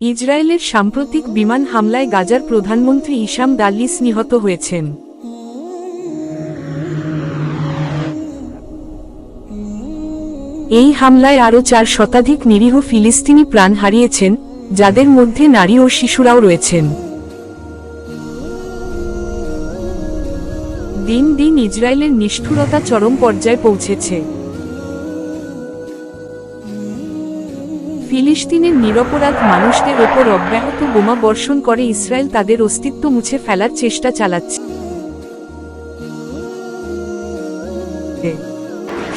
ইসরায়েলের সাম্প্রতিক বিমান হামলায় গাজার প্রধানমন্ত্রী ইসাম দাল্লিস নিহত হয়েছেন। এই হামলায় আরও চার শতাধিক নিরীহ ফিলিস্তিনি প্রাণ হারিয়েছেন, যাদের মধ্যে নারী ও শিশুরাও রয়েছেন। দিন দিন ইসরায়েলের নিষ্ঠুরতা চরম পর্যায়ে পৌঁছেছে। ফিলিস্তিনের নিরপরাধ মানুষদের ওপর অব্যাহত বোমা বর্ষণ করে ইসরায়েল তাদের অস্তিত্ব মুছে ফেলার চেষ্টা চালাচ্ছে।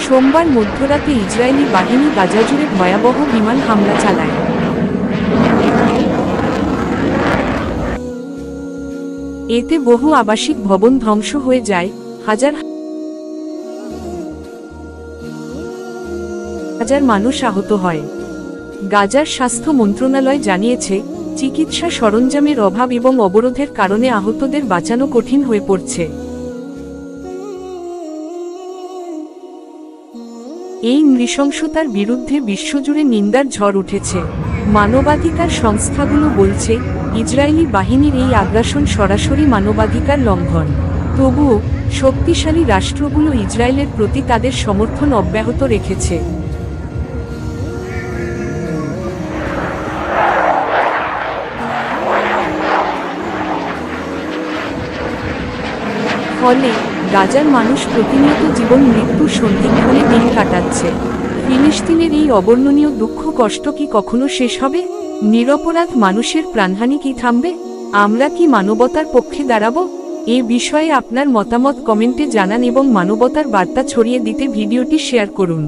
সোমবার মধ্যরাতে ইসরায়েলি বাহিনী গাজা জুড়ে ভয়াবহ বিমান হামলা চালায়। এতে বহু আবাসিক ভবন ধ্বংস হয়ে যায়। হাজার হাজার মানুষ আহত হয়। গাজার স্বাস্থ্য মন্ত্রণালয় জানিয়েছে, চিকিৎসা সরঞ্জামের অভাব এবং অবরোধের কারণে আহতদের বাঁচানো কঠিন হয়ে পড়ছে। এই নৃশংসতার বিরুদ্ধে বিশ্বজুড়ে নিন্দার ঝড় উঠেছে। মানবাধিকার সংস্থাগুলো বলছে, ইসরায়েলি বাহিনীর এই আগ্রাসন সরাসরি মানবাধিকার লঙ্ঘন। তবুও, শক্তিশালী রাষ্ট্রগুলো ইসরায়েলের প্রতি তাদের সমর্থন অব্যাহত রেখেছে। ফলে গাজার মানুষ প্রতিনিয়ত জীবন মৃত্যুর সন্ধিক্ষণে দিন কাটাচ্ছে। ফিলিস্তিনের এই অবর্ণনীয় দুঃখ কষ্ট কি কখনো শেষ হবে? নিরপরাধ মানুষের প্রাণহানি কি থামবে? আমরা কি মানবতার পক্ষে দাঁড়াবো? এ বিষয়ে আপনার মতামত কমেন্টে জানান এবং মানবতার বার্তা ছড়িয়ে দিতে ভিডিওটি শেয়ার করুন।